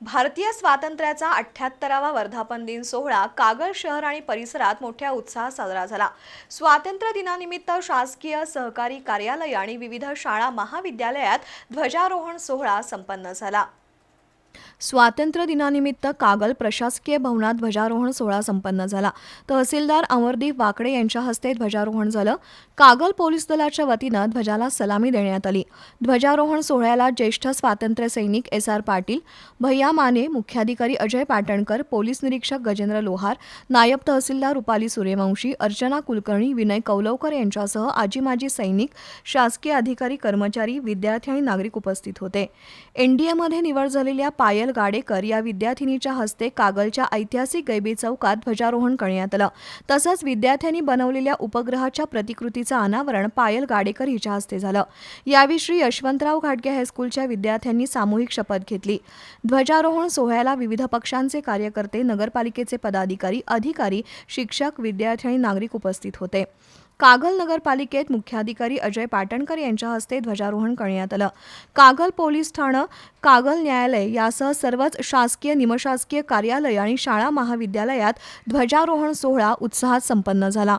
भारतीय स्वातंत्र्याचा अठ्ठ्याहत्तरावा वर्धापन दिन सोहळा कागल शहर आणि परिसरात मोठ्या उत्साहात साजरा झाला. स्वातंत्र्य दिनानिमित्त शासकीय सहकारी कार्यालय आणि विविध शाळा महाविद्यालयात ध्वजारोहण सोहळा संपन्न झाला. स्वातंत्र्य दिनानिमित्त कागल प्रशासकीय भवनात ध्वजारोहण सोहळा संपन्न झाला. तहसीलदार अमरदीप वाकडे यांच्या हस्ते ध्वजारोहण झालं. कागल पोलीस दलाच्या वतीनं ध्वजाला सलामी देण्यात आली. ध्वजारोहण सोहळ्याला ज्येष्ठ स्वातंत्र्य सैनिक एस आर पाटील भैया माने मुख्याधिकारी अजय पाटणकर पोलीस निरीक्षक गजेंद्र लोहार नायब तहसीलदार रुपाली सूर्यवंशी अर्चना कुलकर्णी विनय कौलवकर यांच्यासह आजी माजी सैनिक शासकीय अधिकारी कर्मचारी विद्यार्थी आणि नागरिक उपस्थित होते. एनडीएमध्ये निवड झालेल्या पायल गाडेकर या विद्यार्थिनीच्या हस्ते कागलच्या ऐतिहासिक गैबी चौकात ध्वजारोहण करण्यात आलं. तसंच विद्यार्थ्यांनी बनवलेल्या उपग्रहाच्या प्रतिकृतीचं अनावरण पायल गाडेकर हिच्या हस्ते झालं. यावेळी श्री यशवंतराव घाटगे हायस्कूलच्या विद्यार्थ्यांनी सामूहिक शपथ घेतली. ध्वजारोहण सोहळ्याला विविध पक्षांचे कार्यकर्ते नगरपालिकेचे पदाधिकारी अधिकारी शिक्षक विद्यार्थी आणि नागरिक उपस्थित होते. कागल नगरपालिकेत मुख्याधिकारी अजय पाटणकर यांच्या हस्ते ध्वजारोहण करण्यात आलं. कागल पोलीस ठाणं कागल न्यायालय यासह सर्वच शासकीय निमशासकीय कार्यालय आणि शाळा महाविद्यालयात ध्वजारोहण सोहळा उत्साहात संपन्न झाला.